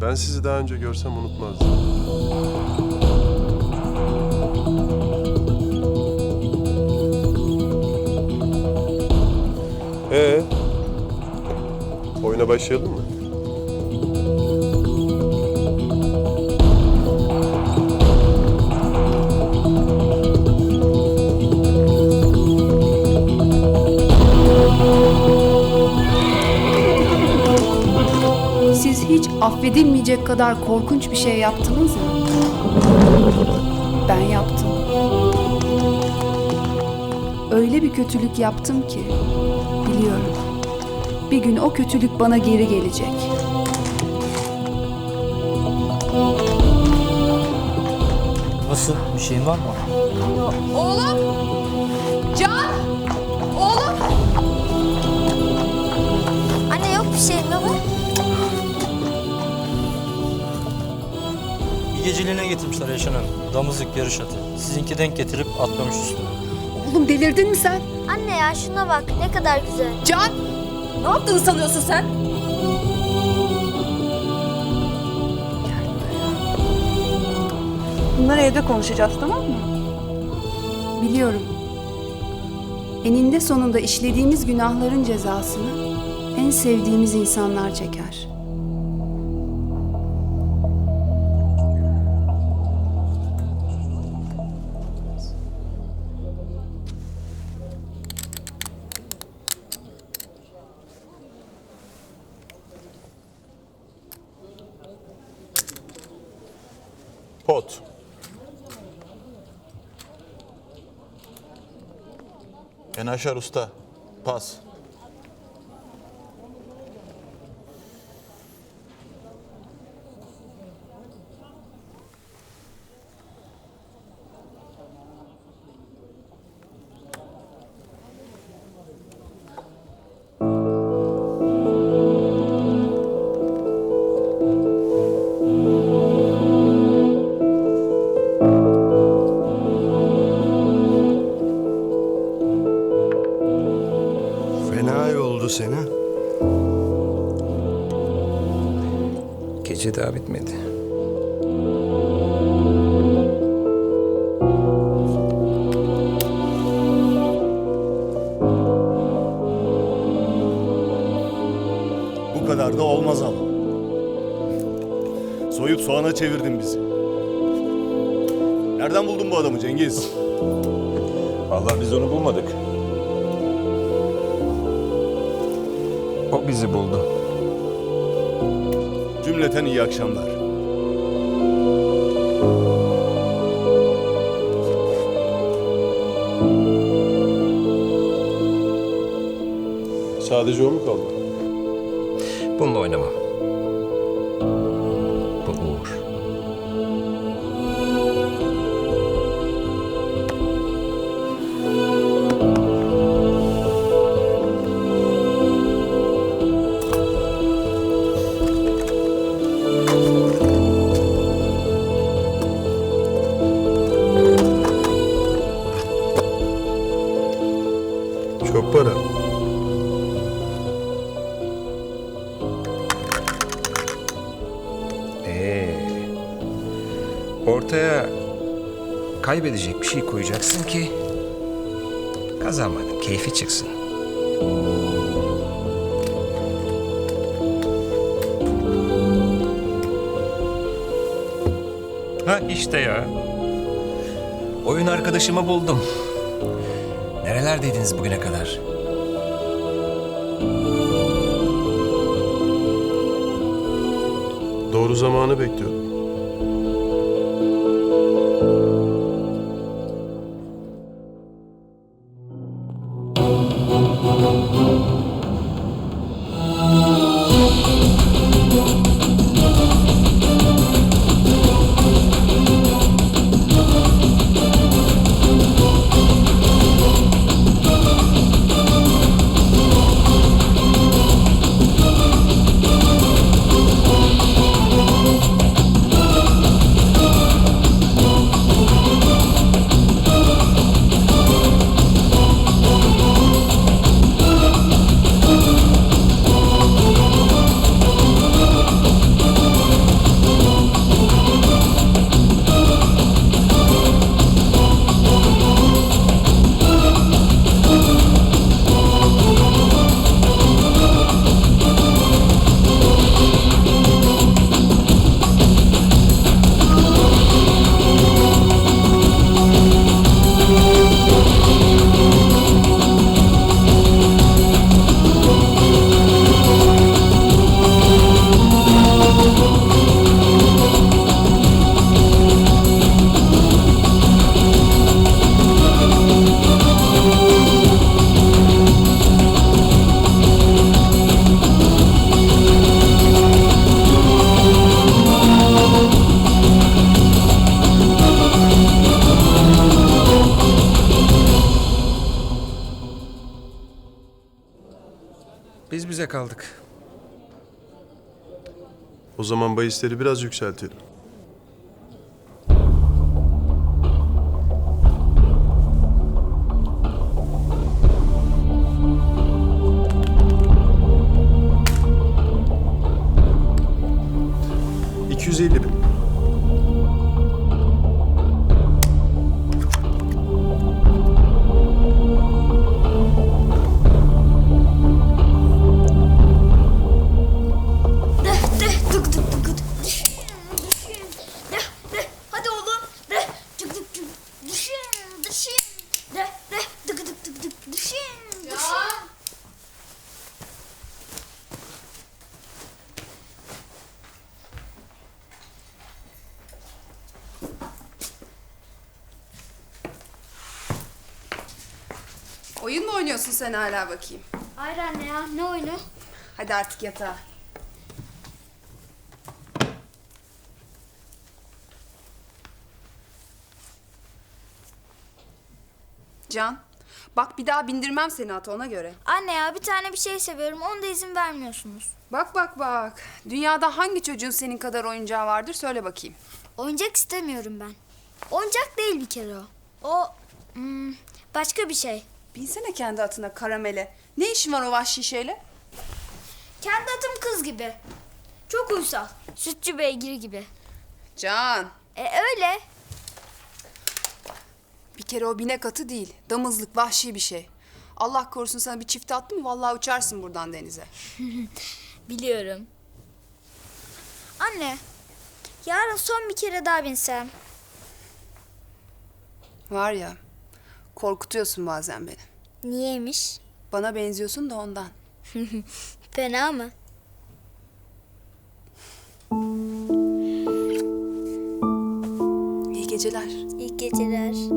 Ben sizi daha önce görsem unutmazdım. Ee, oyuna başlayalım mı? Hiç affedilmeyecek kadar korkunç bir şey yaptınız mı? Ben yaptım. Öyle bir kötülük yaptım ki biliyorum. Bir gün o kötülük bana geri gelecek. Nasıl? Bir şeyin var mı? Oğlum! Bir geceliğine getirmişler Yaşar Hanım. Damızlık yarış atı. Sizinki denk getirip atlamış üstüne. Oğlum delirdin mi sen? Anne ya şuna bak ne kadar güzel. Can! Ne yaptığını sanıyorsun sen? Bunları evde konuşacağız tamam mı? Biliyorum. Eninde sonunda işlediğimiz günahların cezasını en sevdiğimiz insanlar çeker. Pot. Enaşar Usta. Pas. Yoldu seni. Gece daha bitmedi. Bu kadar da olmaz ama. Soyup soğana çevirdin bizi. Nereden buldun bu adamı Cengiz? Vallahi biz onu bulmadık. O bizi buldu. Cümleten iyi akşamlar. Sadece o mu kaldı? Bununla oynamam. Kaybedecek bir şey koyacaksın ki kazanmanın keyfi çıksın. Ha işte ya. Oyun arkadaşımı buldum. Nerelerdeydiniz bugüne kadar? Doğru zamanı bekliyordum. Nerede kaldık? O zaman bahisleri biraz yükseltelim. ...250 bin. Oyun mu oynuyorsun sen hala bakayım? Hayır anne ya ne oyunu? Hadi artık yatağa. Can, bak bir daha bindirmem seni ata ona göre. Anne ya bir tane bir şey seviyorum onu da izin vermiyorsunuz. Bak bak bak. Dünyada hangi çocuğun senin kadar oyuncağı vardır söyle bakayım. Oyuncak istemiyorum ben. Oyuncak değil bir kere o. O hmm, başka bir şey. Binsene kendi atına karamele. Ne işin var o vahşi şeyle? Kendi atım kız gibi. Çok uysal. Sütçü beygir gibi. Can, E öyle. bir kere o binek atı değil. Damızlık, vahşi bir şey. Allah korusun sana bir çifte attı mı vallahi uçarsın buradan denize. Biliyorum. Anne, yarın son bir kere daha binsem. Var ya, korkutuyorsun bazen beni. Niyeymiş? Bana benziyorsun da ondan. Fena mı? İyi geceler. İyi geceler.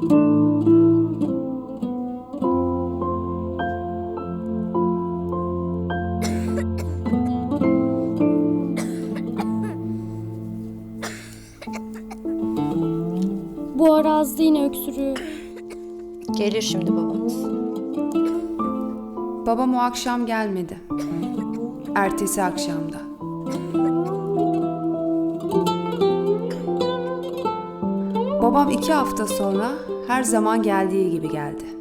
Bu ara azdı yine öksürüğü. Gelir şimdi babanız. Babam o akşam gelmedi. Ertesi akşamda. Babam iki hafta sonra her zaman geldiği gibi geldi.